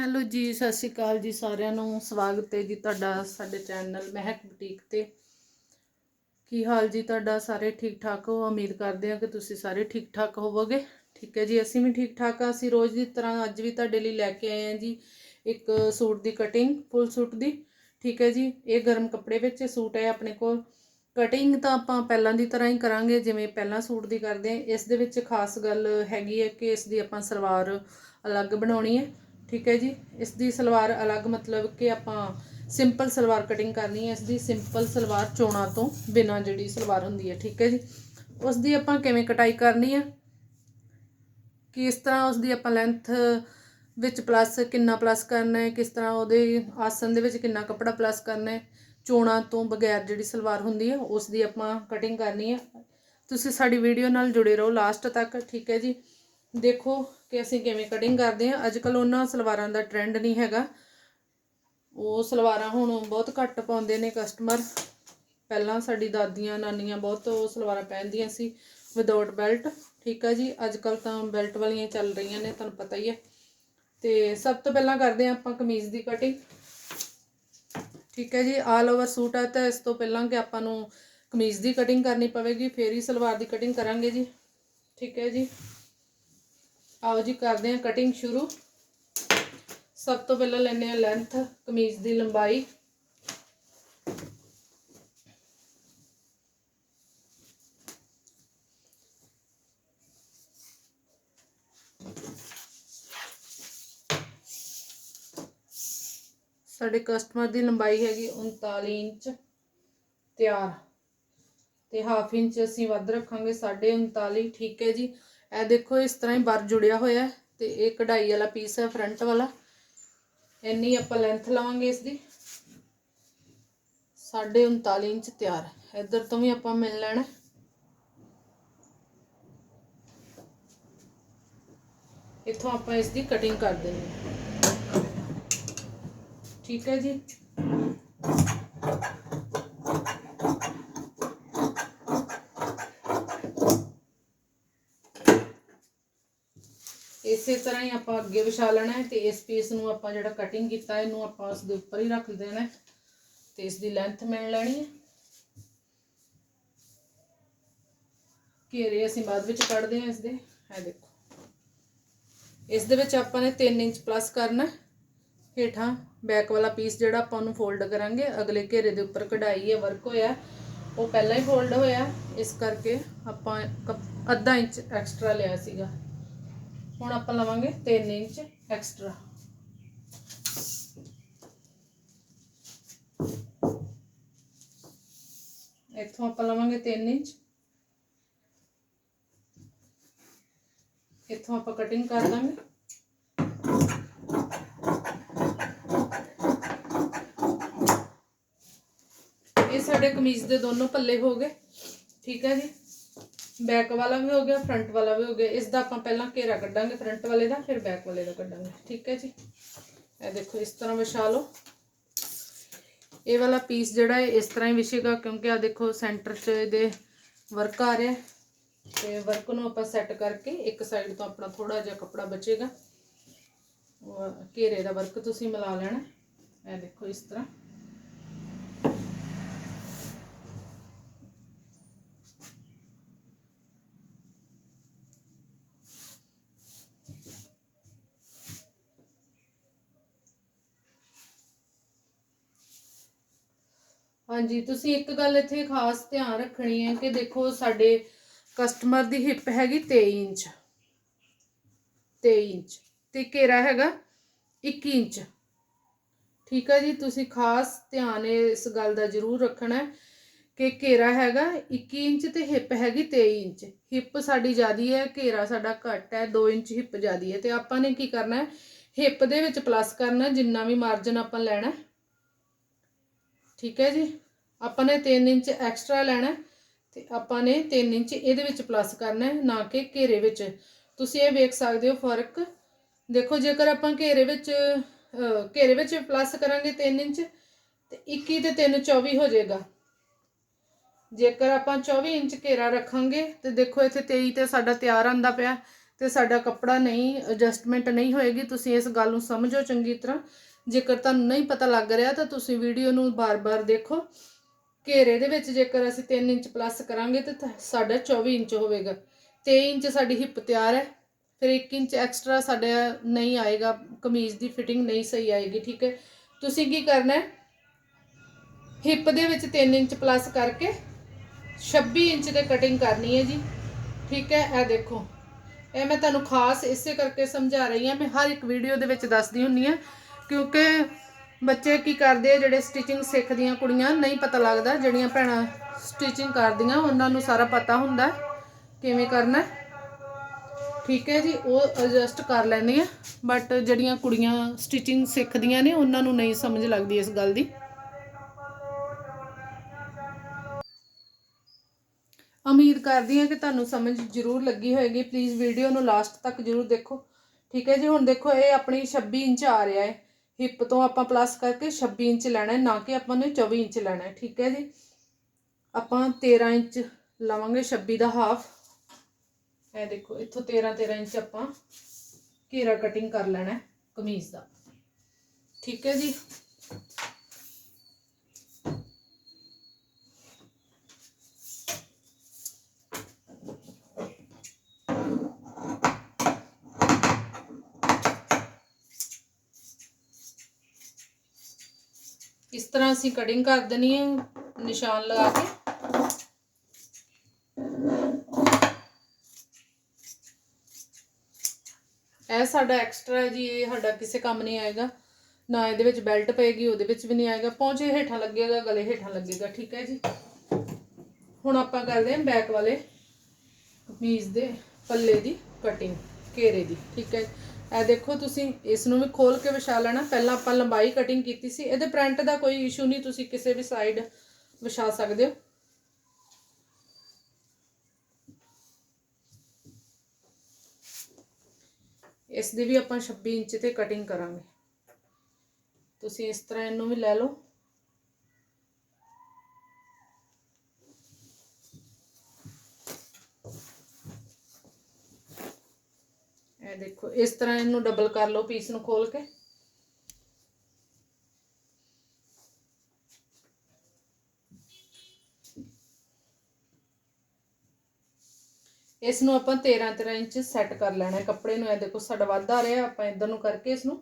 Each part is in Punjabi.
ਹੈਲੋ ਜੀ, ਸਤਿ ਸ਼੍ਰੀ ਅਕਾਲ ਜੀ ਸਾਰਿਆਂ ਨੂੰ। ਸਵਾਗਤ ਹੈ ਜੀ ਤੁਹਾਡਾ ਸਾਡੇ ਚੈਨਲ ਮਹਿਕ ਬੁਟੀਕ ਤੇ। ਕੀ ਹਾਲ ਜੀ ਤੁਹਾਡਾ? ਸਾਰੇ ਠੀਕ ਠਾਕ ਹੋ? ਉਮੀਦ ਕਰਦੇ ਹਾਂ ਕਿ ਤੁਸੀਂ ਸਾਰੇ ਠੀਕ ਠਾਕ ਹੋਵੋਗੇ। ਠੀਕ ਹੈ ਜੀ, ਅਸੀਂ ਵੀ ਠੀਕ ਠਾਕ ਆ ਅਸੀਂ ਰੋਜ਼ ਦੀ ਤਰ੍ਹਾਂ ਅੱਜ ਵੀ ਤੁਹਾਡੇ ਲਈ ਲੈ ਕੇ ਆਏ ਹਾਂ ਜੀ ਇੱਕ ਸੂਟ ਦੀ ਕਟਿੰਗ ਫੁੱਲ ਸੂਟ ਦੀ। ਠੀਕ ਹੈ ਜੀ, ਇਹ ਗਰਮ ਕੱਪੜੇ ਵਿੱਚ ਸੂਟ ਹੈ ਆਪਣੇ ਕੋਲ। ਕਟਿੰਗ ਤਾਂ ਆਪਾਂ ਪਹਿਲਾਂ ਦੀ ਤਰ੍ਹਾਂ ਹੀ ਕਰਾਂਗੇ, ਜਿਵੇਂ ਪਹਿਲਾਂ ਸੂਟ ਦੀ ਕਰਦੇ ਹਾਂ। ਇਸ ਦੇ ਵਿੱਚ ਖਾਸ ਗੱਲ ਹੈਗੀ ਹੈ ਕਿ ਇਸ ਦੀ ਆਪਾਂ ਸਲਵਾਰ ਅਲੱਗ ਬਣਾਉਣੀ ਹੈ। ਠੀਕ ਹੈ ਜੀ? ਇਸ ਦੀ ਸਲਵਾਰ ਅਲੱਗ ਮਤਲਬ ਕਿ ਆਪਾਂ ਸਿੰਪਲ ਸਲਵਾਰ ਕਟਿੰਗ ਕਰਨੀ ਹੈ। ਇਸ ਦੀ ਸਿੰਪਲ ਸਲਵਾਰ ਚੋਣਾ ਤੋਂ ਬਿਨਾ ਜਿਹੜੀ ਸਲਵਾਰ ਹੁੰਦੀ ਹੈ। ਠੀਕ ਹੈ ਜੀ? ਉਸ ਦੀ ਆਪਾਂ ਕਿਵੇਂ ਕਟਾਈ ਕਰਨੀ ਹੈ? ਕਿਸ ਤਰ੍ਹਾਂ ਉਸ ਦੀ ਆਪਾਂ ਲੈਂਥ ਵਿੱਚ ਪਲੱਸ ਕਿੰਨਾ ਪਲੱਸ ਕਰਨਾ ਹੈ? ਕਿਸ ਤਰ੍ਹਾਂ ਉਹਦੇ ਆਸਨ ਦੇ ਵਿੱਚ ਕਿੰਨਾ ਕੱਪੜਾ ਪਲੱਸ ਕਰਨਾ ਹੈ? ਚੋਣਾ ਤੋਂ ਬਗੈਰ ਜਿਹੜੀ ਸਲਵਾਰ ਹੁੰਦੀ ਹੈ, ਉਸ ਦੀ ਆਪਾਂ ਕਟਿੰਗ ਕਰਨੀ ਹੈ। ਤੁਸੀਂ ਸਾਡੀ ਵੀਡੀਓ ਨਾਲ ਜੁੜੇ ਰਹੋ ਲਾਸਟ ਤੱਕ। ਠੀਕ ਹੈ ਜੀ? ਦੇਖੋ ਕਿ ਅਸੀਂ ਕਿਵੇਂ ਕਟਿੰਗ ਕਰਦੇ ਹਾਂ। ਅੱਜ ਕੱਲ ਉਹਨਾਂ ਸਲਵਾਰਾਂ ਦਾ ਟ੍ਰੈਂਡ ਨਹੀਂ ਹੈਗਾ। ਉਹ ਸਲਵਾਰਾਂ ਹੁਣ ਬਹੁਤ ਘੱਟ ਪਾਉਂਦੇ ਨੇ ਕਸਟਮਰ ਪਹਿਲਾਂ ਸਾਡੀ ਦਾਦੀਆਂ, ਨਾਨੀਆਂ ਬਹੁਤ ਉਹ ਸਲਵਾਰਾਂ ਪਹਿਨਦੀਆਂ ਸੀ ਵਿਦਆਊਟ ਬੈਲਟ ਠੀਕ ਹੈ ਜੀ ਅੱਜ ਕੱਲ ਤਾਂ ਬੈਲਟ ਵਾਲੀਆਂ ਚੱਲ ਰਹੀਆਂ ਨੇ, ਤੁਹਾਨੂੰ ਪਤਾ ਹੀ ਹੈ। ਤੇ ਸਭ ਤੋਂ ਪਹਿਲਾਂ ਕਰਦੇ ਹਾਂ ਆਪਾਂ ਕਮੀਜ਼ ਦੀ ਕਟਿੰਗ ਠੀਕ ਹੈ ਜੀ ਆਲ ਓਵਰ ਸੂਟ ਆ ਤਾਂ ਇਸ ਤੋਂ ਪਹਿਲਾਂ ਕਿ ਆਪਾਂ ਨੂੰ ਕਮੀਜ਼ ਦੀ ਕਟਿੰਗ ਕਰਨੀ ਪਵੇਗੀ, ਫੇਰ ਹੀ ਸਲਵਾਰ ਦੀ ਕਟਿੰਗ ਕਰਾਂਗੇ ਜੀ। ਠੀਕ ਹੈ ਜੀ। ਆਓ ਜੀ ਕਰਦੇ ਹਾਂ ਕਟਿੰਗ ਸ਼ੁਰੂ। ਸਭ ਤੋਂ ਪਹਿਲਾਂ ਲੈਣੇ ਆ ਲੈਂਥ ਕਮੀਜ਼ ਦੀ ਲੰਬਾਈ। ਸਾਡੇ ਕਸਟਮਰ ਦੀ ਲੰਬਾਈ ਹੈਗੀ 39 ਇੰਚ ਤਿਆਰ। ਤੇ ਹਾਫ ਇੰਚ ਅਸੀਂ ਵੱਧ ਰੱਖਾਂਗੇ 39.5 ਠੀਕ ਹੈ ਜੀ। ਇਹ ਦੇਖੋ ਇਸ ਤਰ੍ਹਾਂ ਹੀ ਬਰ ਜੁੜਿਆ ਹੋਇਆ ਤੇ ਇਹ ਕਢਾਈ ਵਾਲਾ ਪੀਸ ਹੈ ਫਰੰਟ ਵਾਲਾ। ਇੰਨੀ ਆਪਾਂ ਲੈਂਥ ਲਵਾਂਗੇ ਇਸ ਦੀ 39.5 ਇੰਚ ਤਿਆਰ ਇੱਧਰ ਤੋਂ ਵੀ ਆਪਾਂ ਮਿਲ ਲੈਣਾ। ਇੱਥੋਂ ਆਪਾਂ ਇਸ ਦੀ ਕਟਿੰਗ ਕਰ ਦੇਣੀ ਠੀਕ ਹੈ ਜੀ? ਇਸੇ ਤਰ੍ਹਾਂ ਹੀ ਆਪਾਂ ਅੱਗੇ ਵਿਛਾ ਲੈਣਾ ਹੈ ਤੇ ਇਸ ਪੀਸ ਨੂੰ ਆਪਾਂ ਜਿਹੜਾ ਕਟਿੰਗ ਕੀਤਾ, ਇਹਨੂੰ ਆਪਾਂ ਉਸ ਦੇ ਉੱਪਰ ਹੀ ਰੱਖ ਦੇਣਾ ਹੈ ਤੇ ਇਸ ਦੀ ਲੈਂਥ ਮਿਲ ਲੈਣੀ ਹੈ। ਘੇਰੇ ਅਸੀਂ ਬਾਅਦ ਵਿੱਚ ਕੱਢਦੇ ਹਾਂ ਇਸ ਦੇ ਇਹ ਦੇਖੋ। ਇਸ ਦੇ ਵਿੱਚ ਆਪਾਂ ਨੇ 3 ਇੰਚ ਪਲੱਸ ਕਰਨਾ ਹੇਠਾਂ ਬੈਕ ਵਾਲਾ ਪੀਸ ਜਿਹੜਾ ਆਪਾਂ ਉਹਨੂੰ ਫੋਲਡ ਕਰਾਂਗੇ, ਅਗਲੇ ਘੇਰੇ ਦੇ ਉੱਪਰ ਕਢਾਈ ਹੈ ਵਰਕ ਹੋਇਆ ਉਹ ਪਹਿਲਾਂ ਹੀ ਫੋਲਡ ਹੋਇਆ ਇਸ ਕਰਕੇ ਆਪਾਂ ਕੱਪ- ਅੱਧਾ ਇੰਚ ਐਕਸਟਰਾ ਲਿਆ ਸੀਗਾ। ਹੁਣ ਆਪਾਂ ਲਵਾਂਗੇ 3 ਇੰਚ ਐਕਸਟਰਾ ਇੱਥੋਂ ਆਪਾਂ ਲਵਾਂਗੇ 3 ਇੰਚ। ਇੱਥੋਂ ਆਪਾਂ ਕਟਿੰਗ ਕਰ ਦਾਂਗੇ। ਇਹ ਸਾਡੇ ਕਮੀਜ਼ ਦੇ ਦੋਨੋਂ ਪੱਲੇ ਹੋ ਗਏ। ਠੀਕ ਹੈ ਜੀ। ਬੈਕ ਵਾਲਾ ਵੀ ਹੋ ਗਿਆ ਫਰੰਟ ਵਾਲਾ ਵੀ ਹੋ ਗਿਆ। ਇਸ ਦਾ ਆਪਾਂ ਪਹਿਲਾਂ ਘੇਰਾ ਕੱਢਾਂਗੇ ਫਰੰਟ ਵਾਲੇ ਦਾ, ਫਿਰ ਬੈਕ ਵਾਲੇ ਦਾ ਕੱਢਾਂਗੇ। ਠੀਕ ਹੈ ਜੀ? ਇਹ ਦੇਖੋ, ਇਸ ਤਰ੍ਹਾਂ ਵਿਛਾ ਲਓ। ਇਹ ਵਾਲਾ ਪੀਸ ਜਿਹੜਾ ਹੈ, ਇਸ ਤਰ੍ਹਾਂ ਹੀ ਵਿਛੇਗਾ, ਕਿਉਂਕਿ ਆ ਦੇਖੋ ਸੈਂਟਰ 'ਚ ਇਹਦੇ ਵਰਕ ਆ ਰਿਹਾ। ਹੈ ਤੇ ਵਰਕ ਨੂੰ ਆਪਾਂ ਸੈੱਟ ਕਰਕੇ ਇੱਕ ਸਾਈਡ ਤੋਂ ਆਪਣਾ ਥੋੜਾ ਜਿਹਾ ਕੱਪੜਾ ਬਚੇਗਾ। ਘੇਰੇ ਦਾ ਵਰਕ ਤੁਸੀਂ ਮਿਲਾ ਲੈਣਾ। ਇਹ ਦੇਖੋ, ਇਸ ਤਰ੍ਹਾਂ। ਹਾਂਜੀ, ਤੁਸੀਂ ਇੱਕ ਗੱਲ ਇੱਥੇ ਖਾਸ ਧਿਆਨ ਰੱਖਣੀ ਹੈ ਕਿ ਦੇਖੋ ਸਾਡੇ ਕਸਟਮਰ ਦੀ ਹਿੱਪ ਹੈਗੀ 23 ਇੰਚ। 23 ਇੰਚ। ਤੇ ਘੇਰਾ ਹੈਗਾ 21 ਇੰਚ। ਠੀਕ ਹੈ ਜੀ, ਤੁਸੀਂ ਖਾਸ ਧਿਆਨ ਇਸ ਗੱਲ ਦਾ ਜ਼ਰੂਰ ਰੱਖਣਾ ਕਿ ਘੇਰਾ ਹੈਗਾ 21 ਇੰਚ ਤੇ ਹਿੱਪ ਹੈਗੀ 23 ਇੰਚ। ਹਿੱਪ ਸਾਡੀ ਜ਼ਿਆਦੀ ਹੈ, ਘੇਰਾ ਸਾਡਾ ਘੱਟ ਹੈ 2 ਇੰਚ ਹਿੱਪ ਜ਼ਿਆਦੀ ਹੈ। ਤੇ ਆਪਾਂ ਨੇ ਕੀ ਕਰਨਾ ਹਿੱਪ ਦੇ ਵਿੱਚ ਪਲੱਸ ਕਰਨਾ, ਜਿੰਨਾ ਵੀ ਮਾਰਜਨ ਆਪਾਂ ਲੈਣਾ ਠੀਕ ਹੈ ਜੀ? ਆਪਾਂ ਨੇ 3 ਇੰਚ ਐਕਸਟਰਾ ਲੈਣਾ ਹੈ ਤੇ ਆਪਾਂ ਨੇ 3 ਇੰਚ ਇਹਦੇ ਵਿੱਚ ਪਲੱਸ ਕਰਨਾ ਹੈ, ਨਾ ਕਿ ਘੇਰੇ ਵਿੱਚ। ਤੁਸੀਂ ਇਹ ਵੇਖ ਸਕਦੇ ਹੋ ਫ਼ਰਕ। ਦੇਖੋ, ਜੇਕਰ ਆਪਾਂ ਘੇਰੇ ਵਿੱਚ ਘੇਰੇ ਵਿੱਚ ਪਲੱਸ ਕਰਾਂਗੇ 3 ਇੰਚ, ਤੇ 21 ਤੇ 3 24 ਹੋ ਜਾਏਗਾ। ਜੇਕਰ ਆਪਾਂ 24 ਇੰਚ ਘੇਰਾ ਰੱਖਾਂਗੇ, ਤੇ ਦੇਖੋ, ਇੱਥੇ 23 ਤੇ ਸਾਡਾ ਤਿਆਰ ਆਂਦਾ ਪਿਆ, ਤੇ ਸਾਡਾ ਕੱਪੜਾ ਨਹੀਂ ਐਡਜਸਟਮੈਂਟ ਨਹੀਂ ਹੋਏਗੀ। ਤੁਸੀਂ ਇਸ ਗੱਲ ਨੂੰ ਸਮਝੋ ਚੰਗੀ ਤਰ੍ਹਾਂ। ਜੇਕਰ ਤੁਹਾਨੂੰ ਨਹੀਂ ਪਤਾ ਲੱਗ ਰਿਹਾ, ਤਾਂ ਤੁਸੀਂ ਵੀਡੀਓ ਨੂੰ ਬਾਰ-ਬਾਰ ਦੇਖੋ। ਘੇਰੇ ਦੇ ਵਿੱਚ ਜੇਕਰ ਅਸੀਂ 3 ਇੰਚ ਪਲੱਸ ਕਰਾਂਗੇ ਤਾਂ ਸਾਡਾ 24 ਇੰਚ ਹੋਵੇਗਾ। 23 ਇੰਚ ਸਾਡੀ ਹਿੱਪ ਤਿਆਰ ਹੈ। ਫਿਰ 1 ਇੰਚ ਐਕਸਟਰਾ ਸਾਡਾ ਨਹੀਂ ਆਏਗਾ, ਕਮੀਜ਼ ਦੀ ਫਿਟਿੰਗ ਨਹੀਂ ਸਹੀ ਆਏਗੀ, ਠੀਕ ਹੈ? ਤੁਸੀਂ ਕੀ ਕਰਨਾ ਹੈ? ਹਿੱਪ ਦੇ ਵਿੱਚ 3 ਇੰਚ ਪਲੱਸ ਕਰਕੇ 26 ਇੰਚ ਤੇ ਕਟਿੰਗ ਕਰਨੀ ਹੈ ਜੀ। ਠੀਕ ਹੈ? ਇਹ ਦੇਖੋ। ਇਹ ਮੈਂ ਤੁਹਾਨੂੰ ਖਾਸ ਇਸੇ ਕਰਕੇ ਸਮਝਾ ਰਹੀ ਹਾਂ। ਮੈਂ ਹਰ ਇੱਕ ਵੀਡੀਓ ਦੇ ਵਿੱਚ ਦੱਸਦੀ ਹੁੰਨੀ ਆ ਕਿਉਂਕਿ ਬੱਚੇ ਕੀ ਕਰਦੇ ਆ, ਜਿਹੜੇ ਸਟਿਚਿੰਗ ਸਿੱਖਦੀਆਂ ਕੁੜੀਆਂ, ਨਹੀਂ ਪਤਾ ਲੱਗਦਾ, ਜਿਹੜੀਆਂ ਭੈਣਾਂ ਸਟਿਚਿੰਗ ਕਰਦੀਆਂ, ਉਹਨਾਂ ਨੂੰ ਸਾਰਾ ਪਤਾ ਹੁੰਦਾ ਕਿਵੇਂ ਕਰਨਾ ਠੀਕ ਹੈ ਜੀ, ਉਹ ਐਡਜਸਟ ਕਰ ਲੈਂਦੇ ਲੈਂਦੀਆਂ ਬਟ ਜਿਹੜੀਆਂ ਕੁੜੀਆਂ ਸਟਿਚਿੰਗ ਸਿੱਖਦੀਆਂ ਨੇ, ਉਹਨਾਂ ਨੂੰ ਨਹੀਂ ਸਮਝ ਲੱਗਦੀ ਇਸ ਗੱਲ ਦੀ। ਉਮੀਦ ਕਰਦੀ ਹਾਂ ਕਿ ਤੁਹਾਨੂੰ ਸਮਝ ਜ਼ਰੂਰ ਲੱਗੀ ਹੋਏਗੀ। ਪਲੀਜ਼ ਵੀਡੀਓ ਨੂੰ ਲਾਸਟ ਤੱਕ ਜ਼ਰੂਰ ਦੇਖੋ। ਠੀਕ ਹੈ ਜੀ, ਹੁਣ ਦੇਖੋ, ਇਹ ਆਪਣੀ 26 ਇੰਚ ਆ ਰਿਹਾ ਹੈ। ਹਿੱਪ ਤੋਂ ਆਪਾਂ ਪਲੱਸ ਕਰਕੇ 26 ਇੰਚ ਲੈਣਾ ਹੈ ਨਾ ਕਿ ਆਪਾਂ ਨੇ 24 ਇੰਚ ਲੈਣਾ ਹੈ, ਠੀਕ ਹੈ ਜੀ? ਆਪਾਂ 13 ਇੰਚ ਲਵਾਂਗੇ 26 ਦਾ ਹਾਫ ਇਹ ਦੇਖੋ, ਇੱਥੋਂ 13 13 ਇੰਚ ਆਪਾਂ ਘੇਰਾ ਕਟਿੰਗ ਕਰ ਲੈਣਾ ਕਮੀਜ਼ ਦਾ। ਠੀਕ ਹੈ ਜੀ? ਤਰ੍ਹਾਂ ਅਸੀਂ ਕਟਿੰਗ ਕਰ ਦੇਣੀ ਹੈ, ਨਿਸ਼ਾਨ ਲਗਾ ਕੇ। ਇਹ ਸਾਡਾ ਐਕਸਟਰਾ ਜੀ, ਇਹ ਸਾਡਾ ਕਿਸੇ ਕੰਮ ਨਹੀਂ ਆਏਗਾ। ਨਾ ਇਹਦੇ ਵਿੱਚ ਬੈਲਟ ਪਏਗੀ, ਉਹਦੇ ਵਿੱਚ ਵੀ ਨਹੀਂ ਆਏਗਾ। ਪਹੁੰਚੇ, ਹੇਠਾਂ ਲੱਗੇਗਾ, ਗਲੇ ਹੇਠਾਂ ਲੱਗੇਗਾ, ਠੀਕ ਹੈ ਜੀ। ਹੁਣ ਆਪਾਂ ਕਰਦੇ ਹਾਂ ਬੈਕ ਵਾਲੇ ਕਮੀਜ਼ ਦੇ ਪੱਲੇ ਦੀ ਕਟਿੰਗ ਘੇਰੇ ਦੀ, ਠੀਕ ਹੈ ਇਹ ਦੇਖੋ ਤੁਸੀਂ, ਇਸ ਨੂੰ ਵੀ ਖੋਲ ਕੇ ਵਿਛਾ ਲੈਣਾ। ਪਹਿਲਾਂ ਆਪਾਂ ਲੰਬਾਈ ਕਟਿੰਗ ਕੀਤੀ ਸੀ। ਇਹਦੇ ਪ੍ਰਿੰਟ ਦਾ ਕੋਈ ਇਸ਼ੂ ਨਹੀਂ, ਤੁਸੀਂ ਕਿਸੇ ਵੀ ਸਾਈਡ ਵਿਛਾ ਸਕਦੇ ਹੋ। ਇਸ ਦੀ ਵੀ ਆਪਾਂ 26 ਇੰਚ ਤੇ ਕਟਿੰਗ ਕਰਾਂਗੇ। ਤੁਸੀਂ ਇਸ ਤਰ੍ਹਾਂ ਇਹਨੂੰ ਵੀ ਲੈ ਲਓ ਇਹ ਦੇਖੋ ਇਸ ਤਰ੍ਹਾਂ ਇਹਨੂੰ ਡਬਲ ਕਰ ਲਓ ਪੀਸ ਨੂੰ ਖੋਲ ਕੇ। ਇਸ ਨੂੰ ਆਪਾਂ 13 13 ਇੰਚ ਸੈੱਟ ਕਰ ਲੈਣਾ ਕੱਪੜੇ ਨੂੰ ਇਹ ਦੇਖੋ ਸਾਡਾ ਵੱਧ ਆ ਰਿਹਾ, ਆਪਾਂ ਇਧਰ ਨੂੰ ਕਰਕੇ ਇਸ ਨੂੰ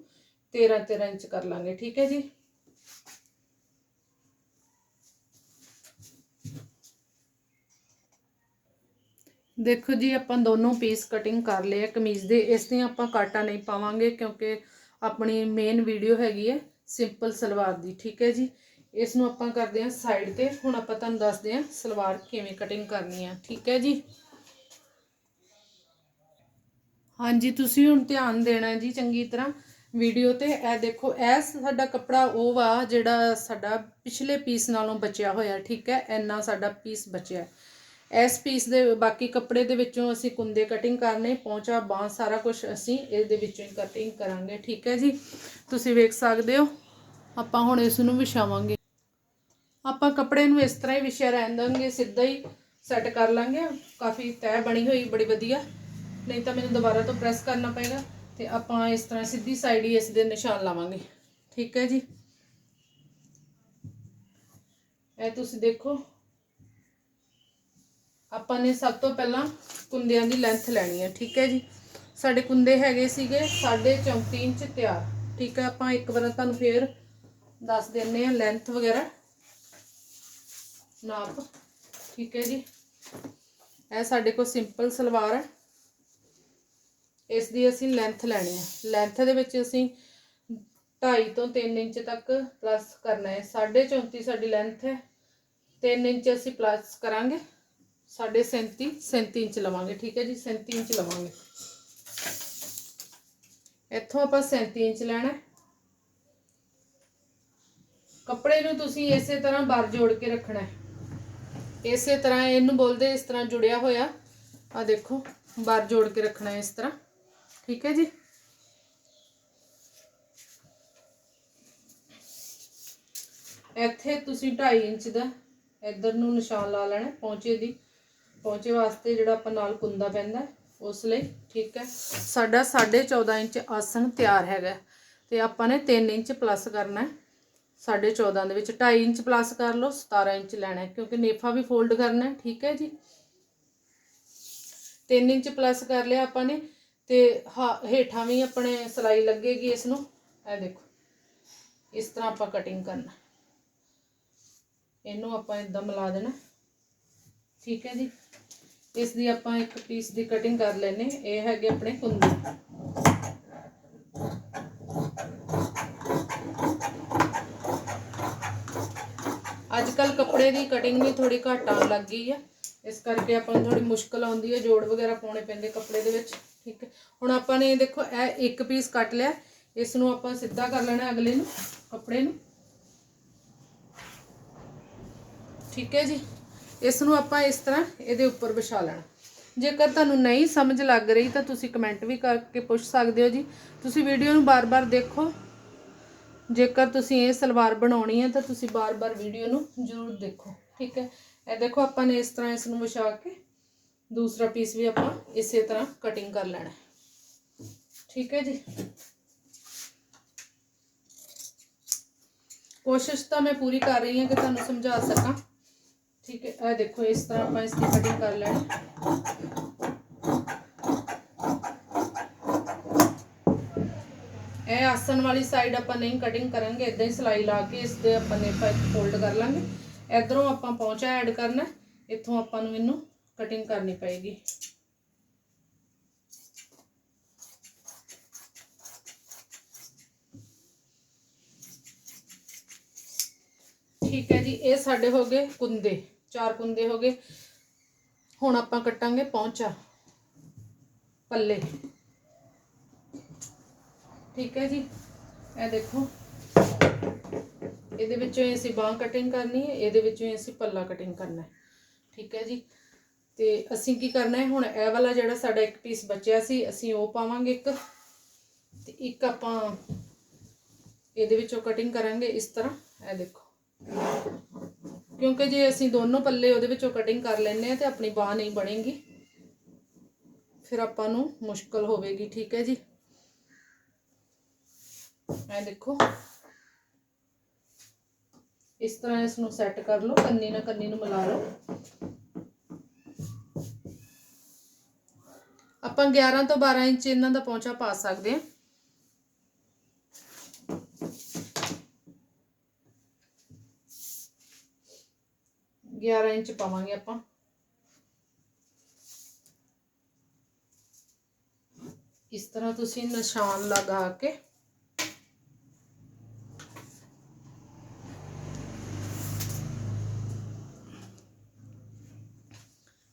13 13 ਇੰਚ ਕਰ ਲਾਂਗੇ। ਠੀਕ ਹੈ ਜੀ? ਦੇਖੋ ਜੀ, ਆਪਾਂ ਦੋਨੋਂ ਪੀਸ ਕਟਿੰਗ ਕਰ ਲਏ ਆ ਕਮੀਜ਼ ਦੇ। ਇਸ ਦੀਆਂ ਆਪਾਂ ਕਾਟਾ ਨਹੀਂ ਪਾਵਾਂਗੇ ਕਿਉਂਕਿ ਆਪਣੀ ਮੇਨ ਵੀਡੀਓ ਹੈਗੀ ਹੈ ਸਿੰਪਲ ਸਲਵਾਰ ਦੀ, ਠੀਕ ਹੈ ਜੀ? ਇਸ ਨੂੰ ਆਪਾਂ ਕਰਦੇ ਹਾਂ ਸਾਈਡ ਤੇ। ਹੁਣ ਆਪਾਂ ਤੁਹਾਨੂੰ ਦੱਸਦੇ ਹਾਂ ਸਲਵਾਰ ਕਿਵੇਂ ਕਟਿੰਗ ਕਰਨੀ ਆ ਠੀਕ ਹੈ ਜੀ? ਹਾਂਜੀ, ਤੁਸੀਂ ਹੁਣ ਧਿਆਨ ਦੇਣਾ ਜੀ ਚੰਗੀ ਤਰ੍ਹਾਂ ਵੀਡੀਓ ਤੇ। ਇਹ ਦੇਖੋ, ਇਹ ਸਾਡਾ ਕੱਪੜਾ ਉਹ ਵਾ ਜਿਹੜਾ ਸਾਡਾ ਪਿਛਲੇ ਪੀਸ ਨਾਲੋਂ ਬਚਿਆ ਹੋਇਆ, ਠੀਕ ਹੈ? ਇੰਨਾ ਸਾਡਾ ਪੀਸ ਬਚਿਆ। ਇਸ ਪੀਸ ਦੇ ਬਾਕੀ ਕੱਪੜੇ ਦੇ ਵਿੱਚੋਂ ਅਸੀਂ ਕੁੰਦੇ ਕਟਿੰਗ ਕਰਨੇ ਪਹੁੰਚਾ ਬਾਂਹ ਸਾਰਾ ਕੁਝ ਅਸੀਂ ਇਹਦੇ ਵਿੱਚੋਂ ਹੀ ਕਟਿੰਗ ਕਰਾਂਗੇ, ਠੀਕ ਹੈ ਜੀ? ਤੁਸੀਂ ਵੇਖ ਸਕਦੇ ਹੋ, ਆਪਾਂ ਹੁਣ ਇਸ ਨੂੰ ਵਿਛਾਵਾਂਗੇ। ਆਪਾਂ ਕੱਪੜੇ ਨੂੰ ਇਸ ਤਰ੍ਹਾਂ ਹੀ ਵਿਛਿਆ ਰਹਿਣ ਦਾਂਗੇ, ਸਿੱਧਾ ਹੀ ਸੈੱਟ ਕਰ ਲਾਂਗੇ। ਕਾਫੀ ਤੈਅ ਬਣੀ ਹੋਈ, ਬੜੀ ਵਧੀਆ। ਨਹੀਂ ਤਾਂ ਮੈਨੂੰ ਦੁਬਾਰਾ ਤੋਂ ਪ੍ਰੈਸ ਕਰਨਾ ਪਏਗਾ ਤੇ ਆਪਾਂ ਇਸ ਤਰ੍ਹਾਂ ਸਿੱਧੀ ਸਾਈਡ ਹੀ ਇਸ ਦੇ ਨਿਸ਼ਾਨ ਲਾਵਾਂਗੇ, ਠੀਕ ਹੈ ਜੀ? ਇਹ ਤੁਸੀਂ ਦੇਖੋ ਆਪਾਂ ਨੇ ਸਭ ਤੋਂ ਪਹਿਲਾਂ ਕੁੰਦਿਆਂ ਦੀ ਲੈਂਥ ਲੈਣੀ ਹੈ, ਠੀਕ ਹੈ ਜੀ। ਸਾਡੇ ਕੁੰਦੇ ਹੈਗੇ ਸੀਗੇ 34 ਇੰਚ ਤਿਆਰ, ਠੀਕ ਹੈ। ਆਪਾਂ ਇੱਕ ਵਾਰ ਤੁਹਾਨੂੰ ਫੇਰ ਦੱਸ ਦਿੰਨੇ ਆ ਲੈਂਥ ਵਗੈਰਾ। ਨਾਪ, ਠੀਕ ਹੈ ਜੀ। ਇਹ ਸਾਡੇ ਕੋਲ ਸਿੰਪਲ ਸਲਵਾਰ ਹੈ। ਇਸ ਦੀ ਅਸੀਂ ਲੈਂਥ ਲੈਣੀ ਹੈ। ਲੈਂਥ ਦੇ ਵਿੱਚ ਅਸੀਂ 2.5 ਤੋਂ 3 ਇੰਚ ਤੱਕ ਪਲੱਸ ਕਰਨਾ ਹੈ। 34.5 ਸਾਡੀ ਲੈਂਥ ਹੈ। 3 ਇੰਚ ਅਸੀਂ ਪਲੱਸ ਕਰਾਂਗੇ। ਸਾਡੇ 37 37 ਇੰਚ ਲਵਾਂਗੇ, ਠੀਕ ਹੈ ਜੀ 37 ਇੰਚ ਲਵਾਂਗੇ। ਇੱਥੋਂ ਆਪਾਂ 37 ਇੰਚ ਲੈਣਾ ਕੱਪੜੇ ਨੂੰ ਤੁਸੀਂ ਇਸੇ ਤਰ੍ਹਾਂ ਬਾਰ ਜੋੜ ਕੇ ਰੱਖਣਾ ਹੈ। ਇਸੇ ਤਰ੍ਹਾਂ ਇਹਨੂੰ ਬੋਲਦੇ ਇਸ ਤਰ੍ਹਾਂ ਜੁੜਿਆ ਹੋਇਆ। ਆ ਦੇਖੋ ਬਾਰ ਜੋੜ ਕੇ ਰੱਖਣਾ ਹੈ ਇਸ ਤਰ੍ਹਾਂ, ਠੀਕ ਹੈ ਜੀ। ਇੱਥੇ ਤੁਸੀਂ 2.5 ਇੰਚ ਦਾ ਇੱਧਰ ਨੂੰ ਨਿਸ਼ਾਨ ਲਾ ਲੈਣਾ ਪਹੁੰਚੇ ਦੀ। ਪਹੁੰਚੇ ਵਾਸਤੇ ਜਿਹੜਾ ਆਪਾਂ ਨਾਲ ਕੁੰਦਾ ਪੈਂਦਾ ਉਸ ਲਈ, ਠੀਕ ਹੈ? ਸਾਡਾ 14.5 ਇੰਚ ਆਸਣ ਤਿਆਰ ਹੈਗਾ ਤੇ ਆਪਾਂ ਨੇ 3 ਇੰਚ ਪਲੱਸ ਕਰਨਾ ਹੈ। 14.5 ਦੇ ਵਿੱਚ 2.5 ਇੰਚ ਪਲੱਸ ਕਰ ਲਓ 17 ਇੰਚ ਲੈਣਾ ਹੈ, ਕਿਉਂਕਿ ਨੇਫਾ ਵੀ ਫੋਲਡ ਕਰਨਾ ਹੈ, ਠੀਕ ਹੈ ਜੀ? 3 ਇੰਚ ਪਲੱਸ ਕਰ ਲਿਆ ਆਪਾਂ ਨੇ ਤੇ ਹੇਠਾਂ ਵੀ ਆਪਣੇ ਸਲਾਈ ਲੱਗੇਗੀ ਇਸ ਨੂੰ। ਇਹ ਦੇਖੋ, ਇਸ ਤਰ੍ਹਾਂ ਆਪਾਂ ਕਟਿੰਗ ਕਰਨਾ ਇਹਨੂੰ ਆਪਾਂ ਇਦਾਂ ਮਿਲਾ ਦੇਣਾ ਠੀਕ ਹੈ ਜੀ। ਇਸ ਦੀ ਆਪਾਂ ਇੱਕ ਪੀਸ ਦੀ ਕਟਿੰਗ ਕਰ ਲੈਨੇ ਇਹ ਹੈਗੇ ਆਪਣੇ ਕੁੰਦੇ। ਅੱਜ ਕੱਲ ਕੱਪੜੇ ਦੀ ਕਟਿੰਗ ਵੀ ਥੋੜੀ ਘੱਟ ਆਉਣ ਲੱਗ ਗਈ ਹੈ ਇਸ ਕਰਕੇ ਆਪਾਂ ਨੂੰ ਥੋੜੀ ਮੁਸ਼ਕਲ ਆਉਂਦੀ ਹੈ ਜੋੜ ਵਗੈਰਾ ਪਾਉਣੇ ਪੈਂਦੇ ਕੱਪੜੇ ਦੇ ਵਿੱਚ। ਠੀਕ ਹੈ। ਹੁਣ ਆਪਾਂ ਨੇ ਦੇਖੋ, ਇਹ ਇੱਕ ਪੀਸ ਕੱਟ ਲਿਆ। ਇਸ ਨੂੰ ਆਪਾਂ ਸਿੱਧਾ ਕਰ ਲੈਣਾ ਅਗਲੇ ਨੂੰ, ਕੱਪੜੇ ਨੂੰ। ਠੀਕ ਹੈ ਜੀ। ਇਸ ਨੂੰ ਆਪਾਂ ਇਸ ਤਰ੍ਹਾਂ ਇਹਦੇ ਉੱਪਰ ਵਿਛਾ ਲੈਣਾ। ਜੇਕਰ ਤੁਹਾਨੂੰ ਨਹੀਂ ਸਮਝ ਲੱਗ ਰਹੀ ਤਾਂ ਤੁਸੀਂ ਕਮੈਂਟ ਵੀ ਕਰਕੇ ਪੁੱਛ ਸਕਦੇ ਹੋ ਜੀ। ਤੁਸੀਂ ਵੀਡੀਓ ਨੂੰ ਬਾਰ-ਬਾਰ ਦੇਖੋ। ਜੇਕਰ ਤੁਸੀਂ ਇਹ ਸਲਵਾਰ ਬਣਾਉਣੀ ਹੈ ਤਾਂ ਤੁਸੀਂ ਬਾਰ-ਬਾਰ ਵੀਡੀਓ ਨੂੰ ਜ਼ਰੂਰ ਦੇਖੋ, ਠੀਕ ਹੈ? ਇਹ ਦੇਖੋ, ਆਪਾਂ ਨੇ ਇਸ ਤਰ੍ਹਾਂ ਇਸ ਨੂੰ ਵਿਛਾ ਕੇ ਦੂਸਰਾ ਪੀਸ ਵੀ ਆਪਾਂ ਇਸੇ ਤਰ੍ਹਾਂ ਕਟਿੰਗ ਕਰ ਲੈਣਾ ਠੀਕ ਹੈ ਜੀ? ਕੋਸ਼ਿਸ਼ ਤਾਂ ਮੈਂ ਪੂਰੀ ਕਰ ਰਹੀ ਹਾਂ ਕਿ ਤੁਹਾਨੂੰ ਸਮਝਾ ਸਕਾਂ। ਠੀਕ ਹੈ ਇਹ ਦੇਖੋ ਇਸ ਤਰ੍ਹਾਂ ਆਪਾਂ ਇਸ ਦੀ ਕਟਿੰਗ ਕਰ ਲੈਣੀ ਇਹ ਆਸਨ ਵਾਲੀ ਸਾਈਡ ਆਪਾਂ ਨਹੀਂ ਕਟਿੰਗ ਕਰਾਂਗੇ ਇਦਾਂ ਹੀ ਸਲਾਈ ਲਾ ਕੇ ਇਸ ਦੇ ਆਪਾਂ ਨੇ ਫੋਲਡ ਕਰ ਲਾਂਗੇ ਇਧਰੋਂ ਆਪਾਂ ਪੌਂਚਾ ਐਡ ਕਰਨਾ ਇੱਥੋਂ ਆਪਾਂ ਨੂੰ ਇਹਨੂੰ ਕਟਿੰਗ ਕਰਨੀ ਪਏਗੀ ਠੀਕ ਹੈ ਜੀ ਇਹ ਸਾਡੇ ਹੋ ਗਏ ਕੁੰਦੇ ਚਾਰ ਕੁੰਦੇ ਹੋ ਗਏ। ਹੁਣ ਆਪਾਂ ਕੱਟਾਂਗੇ ਪੌਂਚਾ। ਪੱਲੇ। ਠੀਕ ਹੈ ਜੀ। ਇਹ ਦੇਖੋ। ਇਹਦੇ ਵਿੱਚੋਂ ਹੀ ਅਸੀਂ ਬਾਹ ਕਟਿੰਗ ਕਰਨੀ ਹੈ। ਇਹਦੇ ਵਿੱਚੋਂ ਹੀ ਅਸੀਂ ਪੱਲਾ ਕਟਿੰਗ ਕਰਨਾ ਹੈ। ਠੀਕ ਹੈ ਜੀ। ਤੇ ਅਸੀਂ ਕੀ ਕਰਨਾ ਹੈ? ਹੁਣ ਇਹ ਵਾਲਾ ਜਿਹੜਾ ਸਾਡਾ ਇੱਕ ਪੀਸ ਬਚਿਆ ਸੀ, ਅਸੀਂ ਉਹ ਪਾਵਾਂਗੇ ਇੱਕ। ਤੇ ਇੱਕ ਆਪਾਂ ਇਹਦੇ ਵਿੱਚੋਂ ਕਟਿੰਗ ਕਰਾਂਗੇ ਇਸ ਤਰ੍ਹਾਂ। ਇਹ ਦੇਖੋ। ਕਿਉਂਕਿ ਜੇ ਅਸੀਂ ਦੋਨੋਂ ਪੱਲੇ ਉਹਦੇ ਵਿੱਚੋਂ ਕਟਿੰਗ ਕਰ ਲੈਂਦੇ ਆ ਤੇ ਆਪਣੀ ਬਾਹ ਨਹੀਂ ਬਣੇਗੀ। ਫਿਰ ਆਪਾਂ ਨੂੰ ਮੁਸ਼ਕਲ ਹੋਵੇਗੀ, ਠੀਕ ਹੈ ਜੀ? ਇਹ ਦੇਖੋ। ਇਸ ਤਰ੍ਹਾਂ ਇਸ ਨੂੰ ਸੈੱਟ ਕਰ ਲਓ, ਕੰਨੀ ਨਾਲ ਕੰਨੀ ਨੂੰ ਮਿਲਾ ਲਓ। ਆਪਾਂ 11 ਤੋਂ 12 ਇੰਚ ਇਹਨਾਂ ਦਾ ਪੌਂਚਾ ਪਾ ਸਕਦੇ ਹਾਂ। ਗਿਆਰਾਂ ਇੰਚ ਪਾਵਾਂਗੇ ਆਪਾਂ। ਇਸ ਤਰ੍ਹਾਂ ਤੁਸੀਂ ਨਿਸ਼ਾਨ ਲਗਾ ਕੇ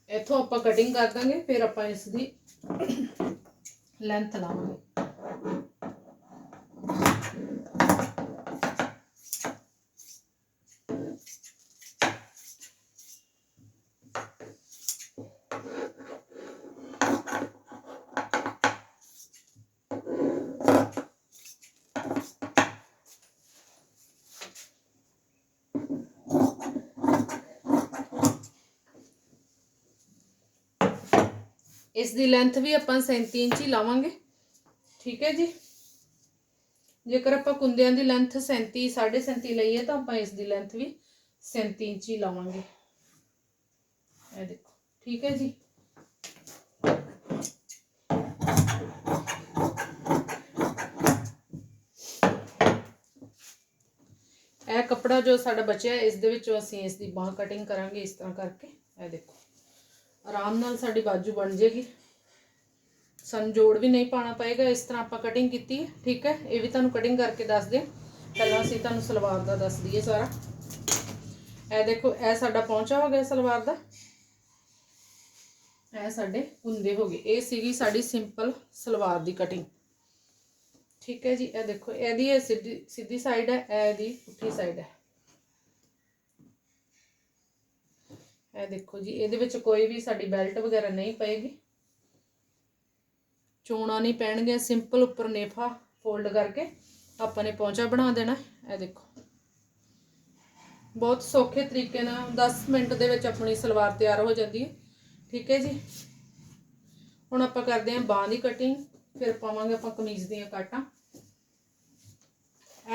ਇੱਥੋਂ ਆਪਾਂ ਕਟਿੰਗ ਕਰ ਦਾਂਗੇ, ਫਿਰ ਆਪਾਂ ਇਸ ਦੀ ਲੈਂਥ ਲਾਵਾਂਗੇ। ਇਸ ਦੀ ਲੈਂਥ ਵੀ ਆਪਾਂ 37 ਇੰਚ ਹੀ ਲਾਵਾਂਗੇ। ਠੀਕ ਹੈ ਜੀ? ਜੇਕਰ ਆਪਾਂ ਕੁੰਦਿਆਂ ਦੀ ਲੈਂਥ 37 37.5 ਲਈਏ ਤਾਂ ਆਪਾਂ ਇਸ ਦੀ ਲੈਂਥ ਵੀ 37 ਇੰਚ ਹੀ ਲਾਵਾਂਗੇ। ਇਹ ਦੇਖੋ, ਠੀਕ ਹੈ ਜੀ? ਇਹ ਕੱਪੜਾ ਜੋ ਸਾਡਾ ਬਚਿਆ, ਇਸ ਦੇ ਵਿੱਚੋਂ ਅਸੀਂ ਇਸ ਦੀ ਬਾਹ ਕਟਿੰਗ ਕਰਾਂਗੇ ਇਸ ਤਰ੍ਹਾਂ ਕਰਕੇ। ਇਹ ਦੇਖੋ। ਆਰਾਮ ਨਾਲ ਸਾਡੀ ਬਾਜੂ ਬਣ ਜੇਗੀ। ਸਾਨੂੰ ਜੋੜ ਵੀ ਨਹੀਂ ਪਾਣਾ ਪਏਗਾ, ਇਸ ਤਰ੍ਹਾਂ ਆਪਾਂ ਕਟਿੰਗ ਕੀਤੀ ਹੈ, ਠੀਕ ਹੈ? ਇਹ ਵੀ ਤੁਹਾਨੂੰ ਕਟਿੰਗ ਕਰਕੇ ਦੱਸ ਦੇ ਪਹਿਲਾਂ ਅਸੀਂ ਤੁਹਾਨੂੰ ਸਲਵਾਰ ਦਾ ਦੱਸ ਦਈਏ ਸਾਰਾ। ਇਹ ਦੇਖੋ, ਇਹ ਸਾਡਾ ਪਹੁੰਚਾ ਹੋ ਗਿਆ ਸਲਵਾਰ ਦਾ। ਇਹ ਸਾਡੇ ਹੁੰਦੇ ਹੋ ਗਏ। ਇਹ ਸੀਗੀ ਸਾਡੀ ਸਿੰਪਲ ਸਲਵਾਰ ਦੀ ਕਟਿੰਗ ਠੀਕ ਹੈ ਜੀ, ਇਹ ਦੇਖੋ, ਇਹਦੀ ਇਹ ਸਿੱਧੀ ਸਿੱਧੀ ਸਾਈਡ ਹੈ, ਇਹ ਇਹਦੀ ਪੁੱਠੀ ਸਾਈਡ ਹੈ। ਇਹ ਦੇਖੋ ਜੀ ਇਹਦੇ ਵਿੱਚ ਕੋਈ ਵੀ ਸਾਡੀ ਬੈਲਟ ਵਗੈਰਾ ਨਹੀਂ ਪਏਗੀ। ਚੋਣਾ ਨਹੀਂ ਪੈਣਗੇ ਸਿੰਪਲ ਉੱਪਰ ਨੇਫਾ ਫੋਲਡ ਕਰਕੇ ਆਪਾਂ ਨੇ ਪੌਂਚਾ ਬਣਾ ਦੇਣਾ। ਇਹ ਦੇਖੋ। ਬਹੁਤ ਸੌਖੇ ਤਰੀਕੇ ਨਾਲ 10 ਮਿੰਟ ਦੇ ਵਿੱਚ ਆਪਣੀ ਸਲਵਾਰ ਤਿਆਰ ਹੋ ਜਾਂਦੀ ਹੈ। ਠੀਕ ਹੈ ਜੀ? ਹੁਣ ਆਪਾਂ ਕਰਦੇ ਹਾਂ ਬਾਂਹ ਦੀ ਕਟਿੰਗ ਫਿਰ ਪਾਵਾਂਗੇ ਆਪਾਂ ਕਮੀਜ਼ ਦੀਆਂ ਕਾਟਾਂ।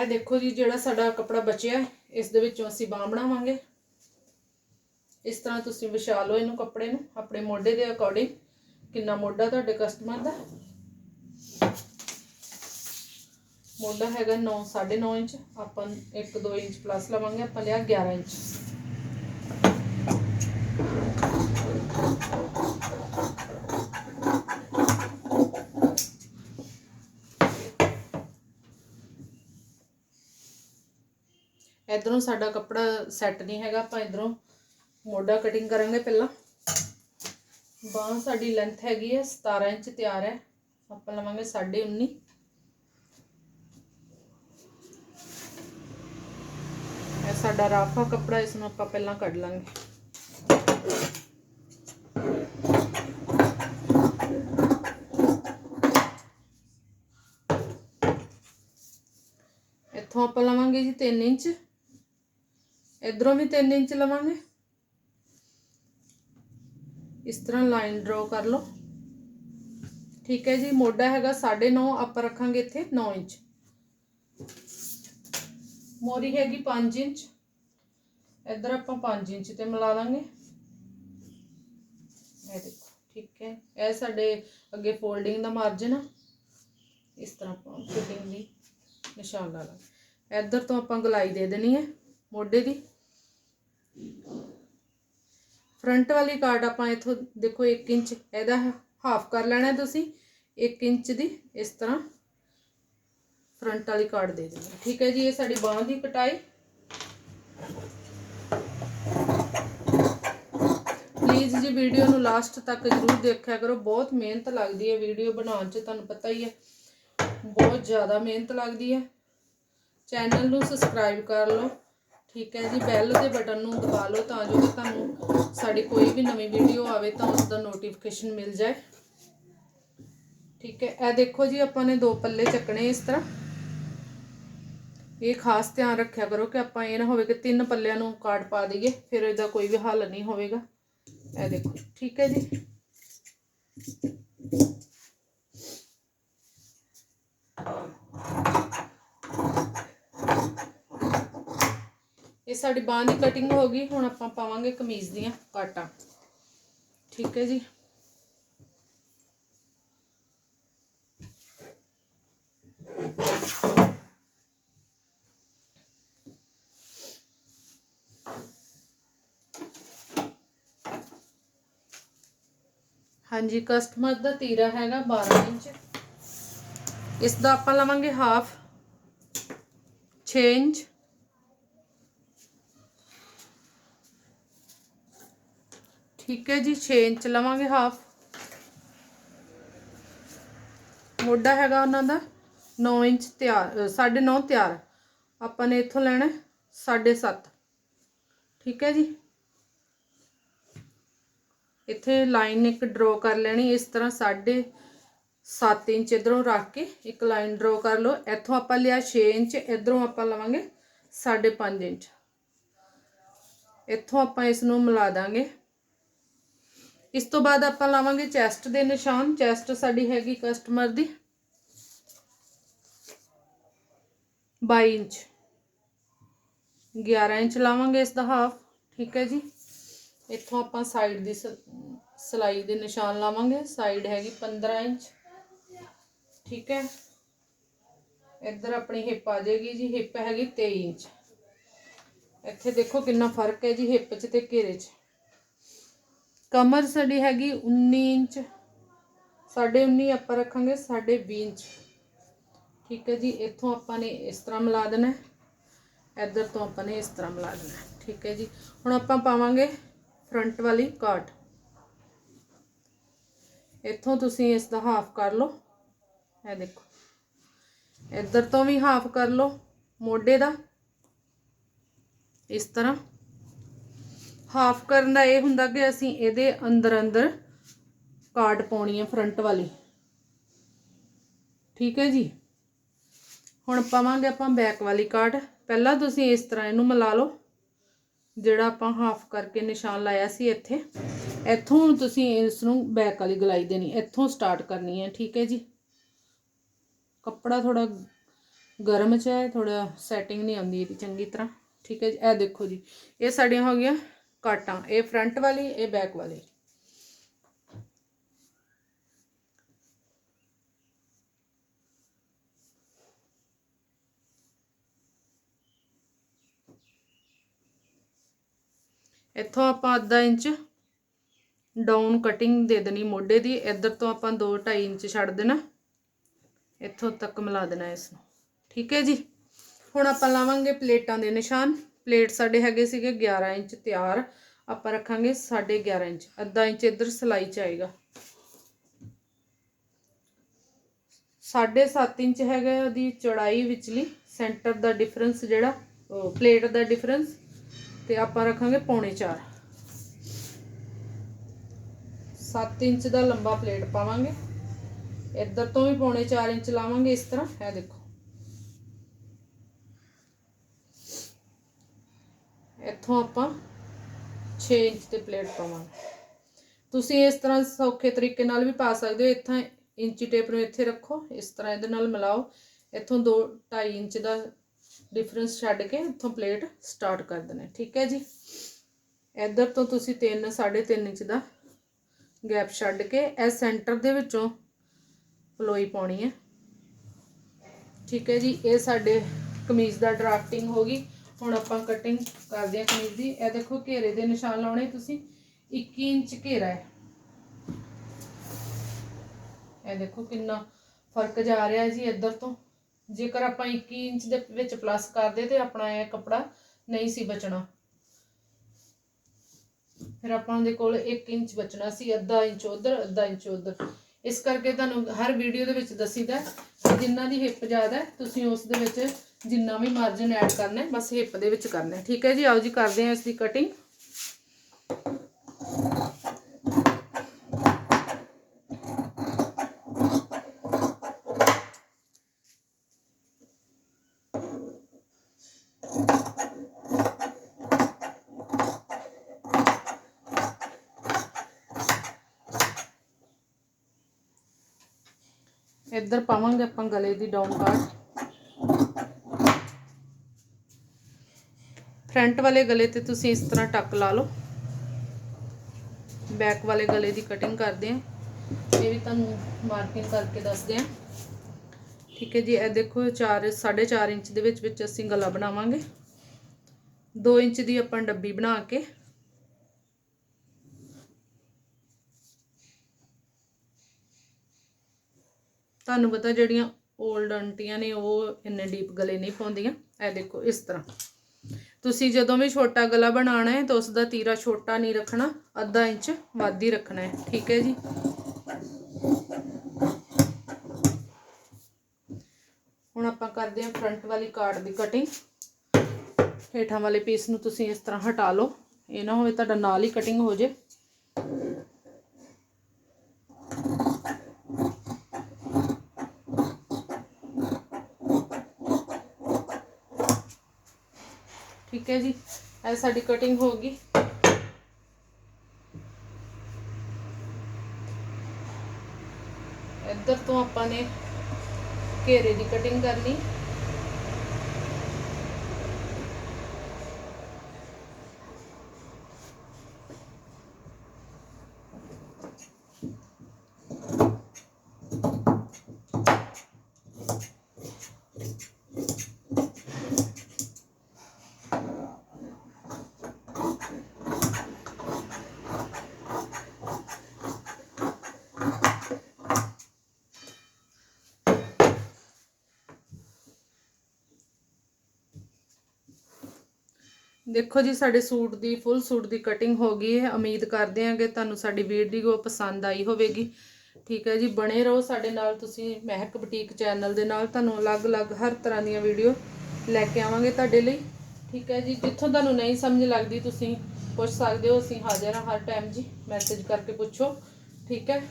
ਇਹ ਦੇਖੋ ਜੀ ਜਿਹੜਾ ਸਾਡਾ ਕੱਪੜਾ ਬਚਿਆ ਹੈ, ਇਸ ਦੇ ਵਿੱਚੋਂ ਅਸੀਂ ਬਾਂਹ ਬਣਾਵਾਂਗੇ। ਇਸ ਤਰ੍ਹਾਂ ਤੁਸੀਂ ਵਿਛਾ ਲਓ ਇਹਨੂੰ ਕੱਪੜੇ ਨੂੰ, ਆਪਣੇ ਮੋਢੇ ਦੇ ਅਕੋਰਡਿੰਗ ਕਿੰਨਾ ਮੋਢਾ ਤੁਹਾਡੇ ਕਸਟਮਰ ਦਾ? ਮੋਢਾ ਹੈਗਾ 9 9.5 ਇੰਚ। ਆਪਾਂ 1-2 ਇੰਚ ਪਲੱਸ ਲਵਾਂਗੇ, ਆਪਾਂ ਲਿਆ 11 ਇੰਚ। ਇਧਰੋਂ ਸਾਡਾ ਕੱਪੜਾ ਸੈੱਟ ਨਹੀਂ ਹੈਗਾ, ਆਪਾਂ ਇਧਰੋਂ ਮੋਢਾ ਕਟਿੰਗ ਕਰਾਂਗੇ ਪਹਿਲਾਂ। ਬਾਂਹ ਸਾਡੀ ਲੈਂਥ ਹੈਗੀ ਹੈ 17 ਇੰਚ ਤਿਆਰ ਹੈ। ਆਪਾਂ ਲਵਾਂਗੇ 19.5 ਇਹ ਸਾਡਾ ਰਾਫਾ ਕੱਪੜਾ ਇਸ ਨੂੰ ਆਪਾਂ ਪਹਿਲਾਂ ਕੱਢ ਲਾਂਗੇ। ਇੱਥੋਂ ਆਪਾਂ ਲਵਾਂਗੇ ਜੀ 3 ਇੰਚ। ਇਧਰੋਂ ਵੀ 3 ਇੰਚ ਲਵਾਂਗੇ। ਇਸ ਤਰ੍ਹਾਂ ਲਾਈਨ ਡਰਾ ਕਰ ਲਓ। ਠੀਕ ਹੈ ਜੀ, ਮੋਢਾ ਹੈਗਾ 9.5 ਆਪਾਂ ਰੱਖਾਂਗੇ ਇੱਥੇ 9 ਇੰਚ। ਮੋਰੀ ਹੈਗੀ 5 ਇੰਚ। ਇੱਧਰ ਆਪਾਂ 5 ਇੰਚ ਤੇ ਮਿਲਾ ਲਾਂਗੇ। ਇਹ ਦੇਖੋ, ਠੀਕ ਹੈ। ਇਹ ਸਾਡੇ ਅੱਗੇ ਫੋਲਡਿੰਗ ਦਾ ਮਾਰਜਨ ਆ। ਇਸ ਤਰ੍ਹਾਂ ਆਪਾਂ ਫਿਟਿੰਗ ਦੀ ਨਿਸ਼ਾਨ ਲਾ ਲਾਂਗੇ। ਇੱਧਰ ਤੋਂ ਆਪਾਂ ਗਲਾਈ ਦੇ ਦੇਣੀ ਹੈ ਮੋਢੇ ਦੀ। ਫਰੰਟ ਵਾਲੀ ਕਾਰਡ ਆਪਾਂ ਇਥੋਂ ਦੇਖੋ 1 ਇੰਚ ਇਹਦਾ ਹਾਫ ਕਰ ਲੈਣਾ ਤੁਸੀਂ 1 ਇੰਚ ਦੀ ਇਸ ਤਰ੍ਹਾਂ ਫਰੰਟ ਵਾਲੀ ਕਾਰਡ ਦੇ ਦੇਣੀ ਠੀਕ ਹੈ ਜੀ, ਇਹ ਸਾਡੀ ਬਾਹਾਂ ਦੀ ਕਟਾਈ। ਪਲੀਜ਼ ਜੀ ਵੀਡੀਓ ਨੂੰ ਲਾਸਟ ਤੱਕ ਜ਼ਰੂਰ ਦੇਖਿਆ ਕਰੋ। ਬਹੁਤ ਮਿਹਨਤ ਲੱਗਦੀ ਹੈ ਵੀਡੀਓ ਬਣਾਉਣ 'ਚ, ਤੁਹਾਨੂੰ ਪਤਾ ਹੀ ਹੈ। ਬਹੁਤ ਜ਼ਿਆਦਾ ਮਿਹਨਤ ਲੱਗਦੀ ਹੈ। ਚੈਨਲ ਨੂੰ ਸਬਸਕ੍ਰਾਈਬ ਕਰ ਲਓ। ਠੀਕ ਹੈ ਜੀ ਬੈਲ ਦੇ ਬਟਨ ਨੂੰ ਦਬਾ ਲਓ ਤਾਂ ਜੋ ਕਿ ਤੁਹਾਨੂੰ ਸਾਡੀ ਕੋਈ ਵੀ ਨਵੀਂ ਵੀਡੀਓ ਆਵੇ ਤਾਂ ਉਸ ਦਾ ਨੋਟੀਫਿਕੇਸ਼ਨ ਮਿਲ ਜਾਏ। ਠੀਕ ਹੈ, ਇਹ ਦੇਖੋ ਜੀ, ਆਪਾਂ ਨੇ ਦੋ ਪੱਲੇ ਚੱਕਣੇ ਇਸ ਤਰ੍ਹਾਂ। ਇਹ ਖਾਸ ਧਿਆਨ ਰੱਖਿਆ ਕਰੋ ਕਿ ਆਪਾਂ ਇਹ ਨਾ ਹੋਵੇ ਕਿ ਤਿੰਨ ਪੱਲਿਆਂ ਨੂੰ ਕਾਟ ਪਾ ਦਈਏ, ਫਿਰ ਇਹਦਾ ਕੋਈ ਵੀ ਹੱਲ ਨਹੀਂ ਹੋਵੇਗਾ। ਇਹ ਦੇਖੋ, ਠੀਕ ਹੈ ਜੀ। ਇਹ ਸਾਡੀ ਬਾਂਹ ਦੀ ਕਟਿੰਗ ਹੋ ਗਈ। ਹੁਣ ਆਪਾਂ ਪਾਵਾਂਗੇ ਕਮੀਜ਼ ਦੀਆਂ ਕਾਟਾਂ। ਠੀਕ ਹੈ ਜੀ। ਹਾਂਜੀ ਕਸਟਮਰ ਦਾ ਤੀਰਾ ਹੈਗਾ 12 ਇੰਚ। ਇਸ ਦਾ ਆਪਾਂ ਲਵਾਂਗੇ ਹਾਫ 6 ਇੰਚ। ਠੀਕ ਹੈ ਜੀ 6 ਇੰਚ ਲਵਾਂਗੇ ਹਾਫ। ਮੋਢਾ ਹੈਗਾ ਉਹਨਾਂ ਦਾ 9 ਇੰਚ ਤਿਆਰ 9.5 ਤਿਆਰ। ਆਪਾਂ ਨੇ ਇੱਥੋਂ ਲੈਣਾ 7.5 ਠੀਕ ਹੈ ਜੀ। ਇੱਥੇ ਲਾਈਨ ਇੱਕ ਡਰਾ ਕਰ ਲੈਣੀ, ਇਸ ਤਰ੍ਹਾਂ 7.5 ਇੰਚ ਇਧਰੋਂ ਰੱਖ ਕੇ ਇੱਕ ਲਾਈਨ ਡਰਾ ਕਰ ਲਓ। ਇੱਥੋਂ ਆਪਾਂ ਲਿਆ 6 ਇੰਚ, ਇਧਰੋਂ ਆਪਾਂ ਲਵਾਂਗੇ 5.5 ਇੰਚ। ਇੱਥੋਂ ਆਪਾਂ ਇਸ ਨੂੰ ਮਿਲਾ ਦਾਂਗੇ। ਇਸ ਤੋਂ ਬਾਅਦ ਆਪਾਂ ਲਾਵਾਂਗੇ ਚੈਸਟ ਦੇ ਨਿਸ਼ਾਨ। ਚੈਸਟ ਸਾਡੀ ਹੈਗੀ ਕਸਟਮਰ ਦੀ 22 ਇੰਚ। 11 ਇੰਚ ਲਾਵਾਂਗੇ ਇਸ ਦਾ ਹਾਫ ਠੀਕ ਹੈ ਜੀ। ਇੱਥੋਂ ਆਪਾਂ ਸਾਈਡ ਦੀ ਸਲਾਈ ਦੇ ਨਿਸ਼ਾਨ ਲਾਵਾਂਗੇ। ਸਾਈਡ ਹੈਗੀ 15 ਇੰਚ, ਠੀਕ ਹੈ। ਇੱਧਰ ਆਪਣੀ ਹਿੱਪ ਆ ਜਾਏਗੀ ਜੀ। ਹਿੱਪ ਹੈਗੀ 23 ਇੰਚ। ਇੱਥੇ ਦੇਖੋ ਕਿੰਨਾ ਫ਼ਰਕ ਹੈ ਜੀ ਹਿੱਪ 'ਚ ਤੇ ਘੇਰੇ 'ਚ। ਕਮਰ ਸਾਡੀ ਹੈਗੀ 19 ਇੰਚ 19.5 ਆਪਾਂ ਰੱਖਾਂਗੇ 20 ਇੰਚ। ਠੀਕ ਹੈ ਜੀ, ਇੱਥੋਂ ਆਪਾਂ ਨੇ ਇਸ ਤਰ੍ਹਾਂ ਮਿਲਾ ਦੇਣਾ ਇੱਧਰ ਤੋਂ ਆਪਾਂ ਨੇ ਇਸ ਤਰ੍ਹਾਂ ਮਿਲਾ ਦੇਣਾ ਠੀਕ ਹੈ ਜੀ, ਹੁਣ ਆਪਾਂ ਪਾਵਾਂਗੇ ਫਰੰਟ ਵਾਲੀ ਕਾਟ। ਇੱਥੋਂ ਤੁਸੀਂ ਇਸ ਦਾ ਹਾਫ ਕਰ ਲਓ, ਇਹ ਦੇਖੋ। ਇੱਧਰ ਤੋਂ ਵੀ ਹਾਫ ਕਰ ਲਓ, ਮੋਢੇ ਦਾ। ਇਸ ਤਰ੍ਹਾਂ ਹਾਫ ਕਰਨ ਦਾ ਇਹ ਹੁੰਦਾ ਕਿ ਅਸੀਂ ਇਹਦੇ ਅੰਦਰ ਅੰਦਰ ਕਾਰਡ ਪਾਉਣੀ ਹੈ ਫਰੰਟ ਵਾਲੀ। ਠੀਕ ਹੈ ਜੀ? ਹੁਣ ਪਾਵਾਂਗੇ ਆਪਾਂ ਬੈਕ ਵਾਲੀ ਕਾਰਡ। ਪਹਿਲਾਂ ਤੁਸੀਂ ਇਸ ਤਰ੍ਹਾਂ ਇਹਨੂੰ ਮਿਲਾ ਲਓ, ਜਿਹੜਾ ਆਪਾਂ ਹਾਫ ਕਰਕੇ ਨਿਸ਼ਾਨ ਲਾਇਆ ਸੀ ਇੱਥੇ। ਇੱਥੋਂ ਤੁਸੀਂ ਇਸ ਨੂੰ ਬੈਕ ਵਾਲੀ ਗਲਾਈ ਦੇਣੀ, ਇੱਥੋਂ ਸਟਾਰਟ ਕਰਨੀ ਹੈ, ਠੀਕ ਹੈ ਜੀ? ਕੱਪੜਾ ਥੋੜਾ ਗਰਮ ਚ ਹੈ ਥੋੜਾ ਸੈਟਿੰਗ ਨਹੀਂ ਆਉਂਦੀ ਇਹਦੀ ਚੰਗੀ ਤਰ੍ਹਾਂ। ਠੀਕ ਹੈ ਜੀ, ਇਹ ਦੇਖੋ ਜੀ, ਇਹ ਸਾਡੀਆਂ ਹੋ ਗਈਆਂ ਕਾਟਾਂ ਇਹ ਫਰੰਟ ਵਾਲੀ, ਇਹ ਬੈਕ ਵਾਲੀ। ਇੱਥੋਂ ਆਪਾਂ ਅੱਧਾ ਇੰਚ ਡਾਊਨ ਕਟਿੰਗ ਦੇ ਦੇਣੀ ਮੋਢੇ ਦੀ। ਇੱਧਰ ਤੋਂ ਆਪਾਂ 2 2.5 ਇੰਚ ਛੱਡ ਦੇਣਾ। ਇੱਥੋਂ ਤੱਕ ਮਿਲਾ ਦੇਣਾ ਇਸ ਨੂੰ। ਠੀਕ ਹੈ ਜੀ? ਹੁਣ ਆਪਾਂ ਲਾਵਾਂਗੇ ਪਲੇਟਾਂ ਦੇ ਨਿਸ਼ਾਨ। ਪਲੇਟ ਸਾਡੇ ਹੈਗੇ ਸੀਗੇ 11 ਇੰਚ ਤਿਆਰ। ਆਪਾਂ ਰੱਖਾਂਗੇ 11.5 ਇੰਚ। ਅੱਧਾ ਇੰਚ ਇੱਧਰ ਸਲਾਈ ਚ ਆਏਗਾ। 7.5 ਇੰਚ ਹੈਗਾ ਉਹਦੀ ਚੌੜਾਈ ਵਿਚਲੀ। ਸੈਂਟਰ ਦਾ ਡਿਫਰੈਂਸ ਜਿਹੜਾ ਪਲੇਟ ਦਾ ਡਿਫਰੈਂਸ। ਤੇ ਆਪਾਂ ਰੱਖਾਂਗੇ ਪੌਣੇ 4 7 ਇੰਚ ਦਾ ਲੰਬਾ ਪਲੇਟ ਪਾਵਾਂਗੇ। ਇੱਧਰ ਤੋਂ ਵੀ ਪੌਣੇ 4 ਇੰਚ ਲਾਵਾਂਗੇ ਇਸ ਤਰ੍ਹਾਂ। ਇਹ ਦੇਖੋ। ਇੱਥੋਂ ਆਪਾਂ 6 ਇੰਚ ਤੇ ਪਲੇਟ ਪਾਵਾਂਗੇ। ਤੁਸੀਂ ਇਸ ਤਰ੍ਹਾਂ ਸੌਖੇ ਤਰੀਕੇ ਨਾਲ ਵੀ ਪਾ ਸਕਦੇ ਹੋ। ਇੱਥਾਂ ਇੰਚੀ ਟੇਪ ਨੂੰ ਇੱਥੇ ਰੱਖੋ। ਇਸ ਤਰ੍ਹਾਂ ਇਹਦੇ ਨਾਲ ਮਿਲਾਓ। ਇੱਥੋਂ 2 2.5 ਇੰਚ ਦਾ ਡਿਫਰੈਂਸ ਛੱਡ ਕੇ ਇੱਥੋਂ ਪਲੇਟ ਸਟਾਰਟ ਕਰ ਦੇਣਾ ਠੀਕ ਹੈ ਜੀ? ਇੱਧਰ ਤੋਂ ਤੁਸੀਂ 3 3.5 ਇੰਚ ਦਾ ਗੈਪ ਛੱਡ ਕੇ ਇਹ ਸੈਂਟਰ ਦੇ ਵਿੱਚੋਂ ਫਲੋਈ ਪਾਉਣੀ ਹੈ। ਠੀਕ ਹੈ ਜੀ? ਇਹ ਸਾਡੇ ਕਮੀਜ਼ ਦਾ ਡਰਾਫਟਿੰਗ ਹੋ ਗਈ। ਹੁਣ ਆਪਾਂ ਕਟਿੰਗ ਕਰਦੇ ਹਾਂ ਕਮੀਜ਼ ਦੀ। ਇਹ ਦੇਖੋ ਘੇਰੇ ਦੇ ਨਿਸ਼ਾਨ ਲਾਉਣੇ ਤੁਸੀਂ। 21 ਇੰਚ ਘੇਰਾ ਹੈ। ਇਹ ਦੇਖੋ ਕਿੰਨਾ ਫ਼ਰਕ ਜਾ ਰਿਹਾ ਜੀ ਇੱਧਰ ਤੋਂ। ਜੇਕਰ ਆਪਾਂ 21 ਇੰਚ ਦੇ ਵਿੱਚ ਪਲੱਸ ਕਰਦੇ ਤੇ ਆਪਣਾ ਇਹ ਕੱਪੜਾ ਨਹੀਂ ਸੀ ਬਚਣਾ। ਫਿਰ ਆਪਾਂ ਦੇ ਕੋਲ 1 ਇੰਚ ਬਚਣਾ ਸੀ, ਅੱਧਾ ਇੰਚ ਉਧਰ, ਅੱਧਾ ਇੰਚ ਉਧਰ। ਇਸ ਕਰਕੇ ਤੁਹਾਨੂੰ ਹਰ ਵੀਡੀਓ ਦੇ ਵਿੱਚ ਦੱਸੀਦਾ ਕਿ ਜਿੰਨਾ ਦੀ ਹਿੱਪ ਜ਼ਿਆਦਾ ਤੁਸੀਂ ਉਸ ਦੇ ਵਿੱਚ ਜਿੰਨਾ ਵੀ ਮਾਰਜਨ ਐਡ ਕਰਨਾ ਹੈ, ਬਸ ਹਿੱਪ ਦੇ ਵਿੱਚ ਕਰਨਾ ਹੈ। ਠੀਕ ਹੈ ਜੀ? ਆਓ ਜੀ, ਕਰਦੇ ਹਾਂ ਇਸ ਦੀ ਕਟਿੰਗ ਇੱਧਰ ਪਾਵਾਂਗੇ ਆਪਾਂ ਗਲੇ ਦੀ ਡਾਊਨ ਕਾਰਡ ਫਰੰਟ ਵਾਲੇ ਗਲੇ ਤੇ ਤੁਸੀਂ ਇਸ ਤਰ੍ਹਾਂ ਟੱਕ ਲਾ ਲਓ। ਬੈਕ ਵਾਲੇ ਗਲੇ ਦੀ ਕਟਿੰਗ ਕਰਦੇ ਆ ਇਹ ਵੀ ਤੁਹਾਨੂੰ ਮਾਰਕਿੰਗ ਕਰਕੇ ਦੱਸਦੇ ਆ ਠੀਕ ਹੈ ਜੀ, ਇਹ ਦੇਖੋ 4 4.5 ਇੰਚ ਦੇ ਵਿੱਚ ਵਿੱਚ ਅਸੀਂ ਗਲਾ ਬਣਾਵਾਂਗੇ। 2 ਇੰਚ ਦੀ ਆਪਾਂ ਡੱਬੀ ਬਣਾ ਕੇ। ਤੁਹਾਨੂੰ ਪਤਾ ਜਿਹੜੀਆਂ 올ਡ ਆਂਟੀਆਂ ਨੇ, ਉਹ ਇੰਨੇ ਡੀਪ ਗਲੇ ਨਹੀਂ ਪਾਉਂਦੀਆਂ। ਇਹ ਦੇਖੋ ਇਸ ਤਰ੍ਹਾਂ। ਤੁਸੀਂ ਜਦੋਂ ਵੀ ਛੋਟਾ ਗਲਾ ਬਣਾਉਣਾ ਹੈ ਤਾਂ ਉਸ ਦਾ ਤੀਰਾ ਛੋਟਾ ਨਹੀਂ ਰੱਖਣਾ, ਅੱਧਾ ਇੰਚ ਵੱਧ ਹੀ ਰੱਖਣਾ ਹੈ, ਠੀਕ ਹੈ ਜੀ? ਹੁਣ ਆਪਾਂ ਕਰਦੇ ਹਾਂ ਫਰੰਟ ਵਾਲੀ ਕਾਰਡ ਦੀ ਕਟਿੰਗ ਹੇਠਾਂ ਵਾਲੇ ਪੀਸ ਨੂੰ ਤੁਸੀਂ ਇਸ ਤਰ੍ਹਾਂ ਹਟਾ ਲਓ, ਇਹ ਨਾ ਹੋਵੇ ਤੁਹਾਡਾ ਨਾਲ ਹੀ ਕਟਿੰਗ ਹੋ ਜੇ। ਠੀਕ ਹੈ ਜੀ, ਇਹ ਸਾਡੀ ਕਟਿੰਗ ਹੋ ਗਈ। ਇੱਧਰ ਤੋਂ ਆਪਾਂ ਨੇ ਘੇਰੇ ਦੀ ਕਟਿੰਗ ਕਰਨੀ। ਦੇਖੋ ਜੀ, ਸਾਡੇ ਸੂਟ ਦੀ ਫੁੱਲ ਸੂਟ ਦੀ ਕਟਿੰਗ ਹੋ ਗਈ ਹੈ। ਉਮੀਦ ਕਰਦੇ ਹਾਂ ਕਿ ਤੁਹਾਨੂੰ ਸਾਡੀ ਵੀਡੀਓ ਪਸੰਦ ਆਈ ਹੋਵੇਗੀ। ਠੀਕ ਹੈ ਜੀ, ਬਣੇ ਰਹੋ ਸਾਡੇ ਨਾਲ ਤੁਸੀਂ ਮਹਿਕ ਬੁਟੀਕ ਚੈਨਲ ਦੇ ਨਾਲ। ਤੁਹਾਨੂੰ ਅਲੱਗ-ਅਲੱਗ ਹਰ ਤਰ੍ਹਾਂ ਦੀਆਂ ਵੀਡੀਓ ਲੈ ਕੇ ਆਵਾਂਗੇ ਤੁਹਾਡੇ ਲਈ। ਠੀਕ ਹੈ ਜੀ, ਜਿੱਥੋਂ ਤੁਹਾਨੂੰ ਨਹੀਂ ਸਮਝ ਲੱਗਦੀ ਤੁਸੀਂ ਪੁੱਛ ਸਕਦੇ ਹੋ, ਅਸੀਂ ਹਾਜ਼ਰ ਹਾਂ ਹਰ ਟਾਈਮ ਜੀ। ਮੈਸੇਜ ਕਰਕੇ ਪੁੱਛੋ। ਠੀਕ ਹੈ।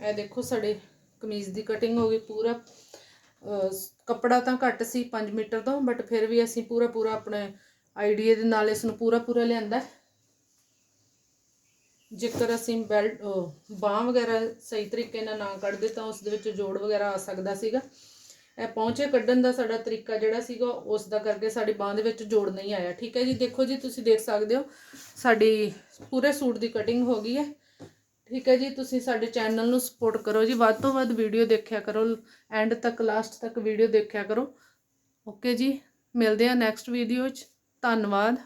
ਇਹ ਦੇਖੋ, ਸਾਡੇ ਕਮੀਜ਼ ਦੀ ਕਟਿੰਗ ਹੋ ਗਈ ਪੂਰਾ। ਕੱਪੜਾ ਤਾਂ ਘੱਟ ਸੀ 5 ਮੀਟਰ ਤੋਂ ਬਟ ਫਿਰ ਵੀ ਅਸੀਂ ਪੂਰਾ ਪੂਰਾ ਆਪਣੇ ਆਈਡੀਆ ਦੇ ਨਾਲ ਇਸ ਨੂੰ ਪੂਰਾ ਪੂਰਾ ਲਿਆਂਦਾ ਜੇਕਰ ਅਸੀਂ ਬੈਲਟ ਬਾਹ ਵਗੈਰਾ ਸਹੀ ਤਰੀਕੇ ਨਾਲ ਨਾ ਕੱਢਦੇ ਤਾਂ ਉਸ ਦੇ ਵਿੱਚ ਜੋੜ ਵਗੈਰਾ ਆ ਸਕਦਾ ਸੀਗਾ। ਇਹ ਪਹੁੰਚੇ ਕੱਢਣ ਦਾ ਸਾਡਾ ਤਰੀਕਾ ਜਿਹੜਾ ਸੀਗਾ, ਉਸ ਦਾ ਕਰਕੇ ਸਾਡੀ ਬਾਹ ਦੇ ਵਿੱਚ ਜੋੜ ਨਹੀਂ ਆਇਆ। ਠੀਕ ਹੈ ਜੀ, ਦੇਖੋ ਜੀ, ਤੁਸੀਂ ਦੇਖ ਸਕਦੇ ਹੋ, ਸਾਡੀ ਪੂਰੇ ਸੂਟ ਦੀ ਕਟਿੰਗ ਹੋ ਗਈ ਹੈ। ਠੀਕ ਹੈ ਜੀ, ਤੁਸੀਂ ਸਾਡੇ ਚੈਨਲ ਨੂੰ ਸਪੋਰਟ ਕਰੋ ਜੀ, ਵੱਧ ਤੋਂ ਵੱਧ ਵੀਡੀਓ ਦੇਖਿਆ ਕਰੋ ਐਂਡ ਤੱਕ ਲਾਸਟ ਤੱਕ ਵੀਡੀਓ ਦੇਖਿਆ ਕਰੋ। ਓਕੇ ਜੀ, ਮਿਲਦੇ ਆ ਨੈਕਸਟ ਵੀਡੀਓ 'ਚ, ਧੰਨਵਾਦ।